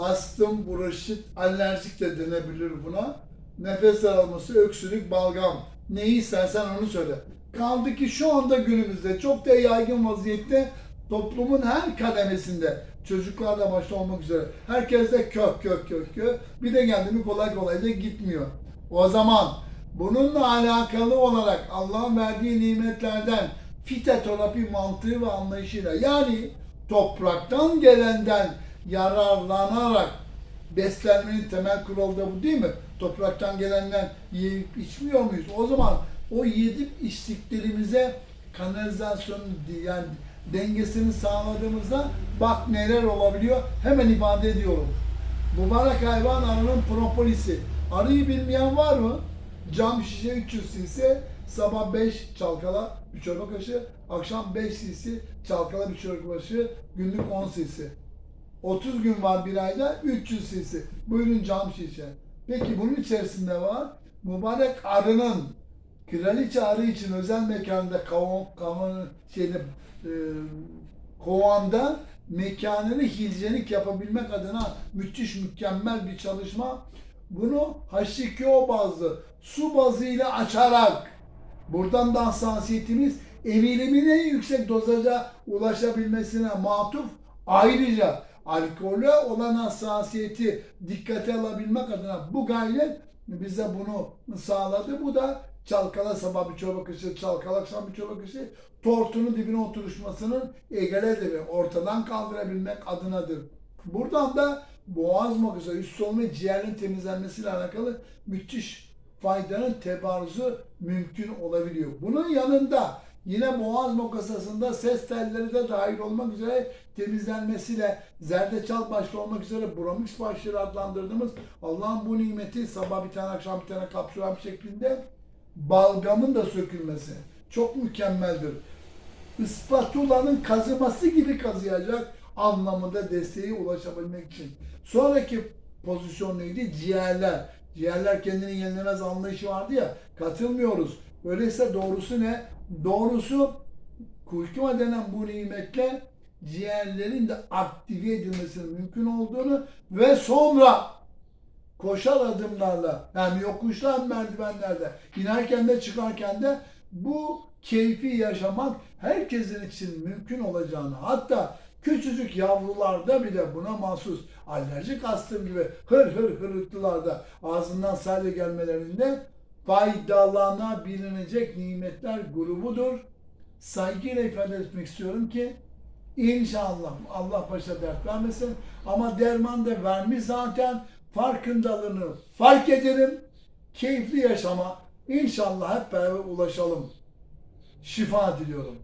astım, bronşit, alerjik de denebilir buna. Nefes alması, öksürük, balgam. Neyi istersen onu söyle. Kaldı ki şu anda günümüzde çok da yaygın vaziyette toplumun her kademesinde çocuklarla başta olmak üzere herkes de kök kök kök kök bir de geldi mi kolay kolay da gitmiyor. O zaman bununla alakalı olarak Allah'ın verdiği nimetlerden fitoterapi mantığı ve anlayışıyla yani topraktan gelenden yararlanarak beslenmenin temel kuralı da bu değil mi? Topraktan gelenden yiyip içmiyor muyuz? O zaman o yedip içtiklerimize kanalizasyon yani dengesini sağladığımızda bak neler olabiliyor hemen ifade ediyorum. Mübarek hayvan arının propolis'i. Arıyı bilmeyen var mı? Cam şişe 300 cc, sabah 5 çalkala bir çorba kaşığı, akşam 5 cc çalkala bir çorba kaşığı, günlük 10 cc. 30 gün var bir ayda 300 cc. Buyurun cam şişe. Peki bunun içerisinde var mübarek arının kraliçe arı için özel mekanda kavan, kavan şeyde e, kovanda mekanını hijyenik yapabilmek adına müthiş mükemmel bir çalışma. Bunu H2O bazlı su bazıyla açarak buradan da hassasiyetimiz emilimin en yüksek dozaja ulaşabilmesine matuf ayrıca alkole olan hassasiyeti dikkate alabilmek adına bu gayret bize bunu sağladı. Bu da çalkala sabah bir çorba kaşığı, çalkala akşam bir çorba kaşığı, tortunun dibine oturuşmasının egaledir ve ortadan kaldırabilmek adınadır. Buradan da boğaz makası, üst solunum ve ciğerin temizlenmesiyle alakalı müthiş faydanın tebarruzu mümkün olabiliyor. Bunun yanında yine boğaz mokasasında ses telleri de dahil olmak üzere temizlenmesiyle zerdeçal başta olmak üzere bromix başları adlandırdığımız Allah'ın bu nimeti sabah bir tane akşam bir tane kapsülam şeklinde balgamın da sökülmesi çok mükemmeldir. Ispatulanın kazıması gibi kazıyacak anlamında desteğe ulaşabilmek için. Sonraki pozisyon neydi? Ciğerler. Ciğerler kendini yenilemez anlayışı vardı ya. Katılmıyoruz. Öyleyse doğrusu ne? Doğrusu kuşkuma denen bu nimetle ciğerlerin de aktive edilmesinin mümkün olduğunu ve sonra koşar adımlarla hem yokuşlar merdivenlerde inerken de çıkarken de bu keyfi yaşamak herkesin için mümkün olacağını hatta küçücük yavrularda bile buna mahsus alerjik astım gibi hır hır hırıltılarda ağzından sadece gelmelerinde faydalanabilecek nimetler grubudur. Saygıyla ifade etmek istiyorum ki İnşallah Allah başa dert vermesin ama derman da vermiş zaten farkındalığını fark ederim. Keyifli yaşama inşallah hep beraber ulaşalım. Şifa diliyorum.